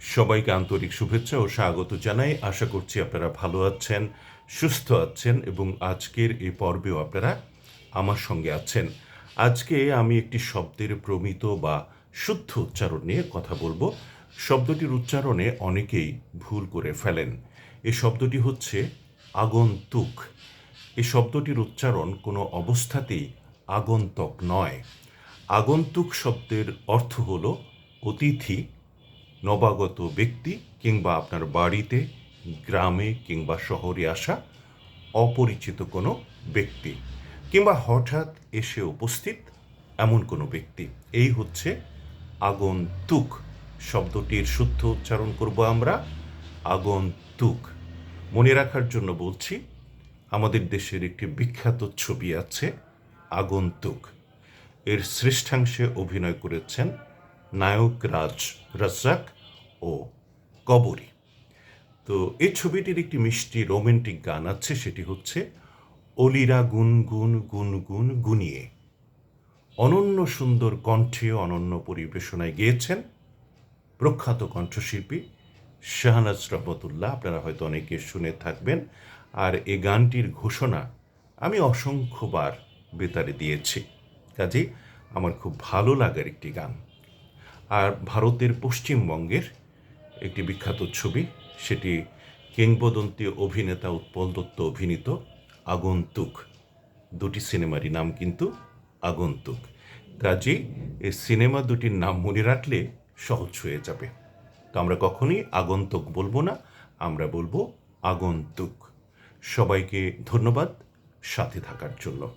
সবাইকে আন্তরিক শুভেচ্ছা ও স্বাগত জানাই। আশা করছি আপনারা ভালো আছেন, সুস্থ আছেন এবং আজকের এই পর্বেও আপনারা আমার সঙ্গে আছেন। আজকে আমি একটি শব্দের প্রমিত বা শুদ্ধ উচ্চারণ নিয়ে কথা বলব। শব্দটির উচ্চারণে অনেকেই ভুল করে ফেলেন। এই শব্দটি হচ্ছে আগন্তুক। এই শব্দটির উচ্চারণ কোনো অবস্থাতেই আগন্তক নয়। আগন্তুক শব্দের অর্থ হল অতিথি নবাগত ব্যক্তি কিংবা আপনার বাড়িতে, গ্রামে কিংবা শহরে আসা অপরিচিত কোনো ব্যক্তি কিংবা হঠাৎ এসে উপস্থিত এমন কোনো ব্যক্তি। এই হচ্ছে আগন্তুক শব্দটির শুদ্ধ উচ্চারণ করব আমরা। আগন্তুক। মনে রাখার জন্য বলছি, আমাদের দেশের একটি বিখ্যাত ছবি আছে, আগন্তুক। এর শ্রেষ্ঠাংশে অভিনয় করেছেন নায়ক রাজ রাজ্জাক। ও কবরী। তো এই ছবিটির একটি মিষ্টি রোমান্টিক গান আছে, সেটি হচ্ছে, অলিরা গুন গুন গুন গুন গুনিয়ে। অনন্য সুন্দর কণ্ঠে অনন্য পরিবেশনায় গেয়েছেন প্রখ্যাত কণ্ঠশিল্পী শাহনাজ রহমতুল্লাহ। আপনারা হয়তো অনেকে শুনে থাকবেন, আর এই গানটির ঘোষণা আমি অসংখ্যবার বেতারে দিয়েছি। কাজেই আমার খুব ভালো লাগার একটি গান। আর ভারতের পশ্চিমবঙ্গের একটি বিখ্যাত ছবি, সেটি কিংবদন্তি অভিনেতা উৎপল দত্ত অভিনীত আগন্তুক। দুটি সিনেমারই নাম কিন্তু আগন্তুক। কাজেই এই সিনেমা দুটির নাম মনে রাখলে সহজ হয়ে যাবে। তো আমরা কখনই আগন্তুক বলব না, আমরা বলব আগন্তুক। সবাইকে ধন্যবাদ, সাথে থাকার জন্য।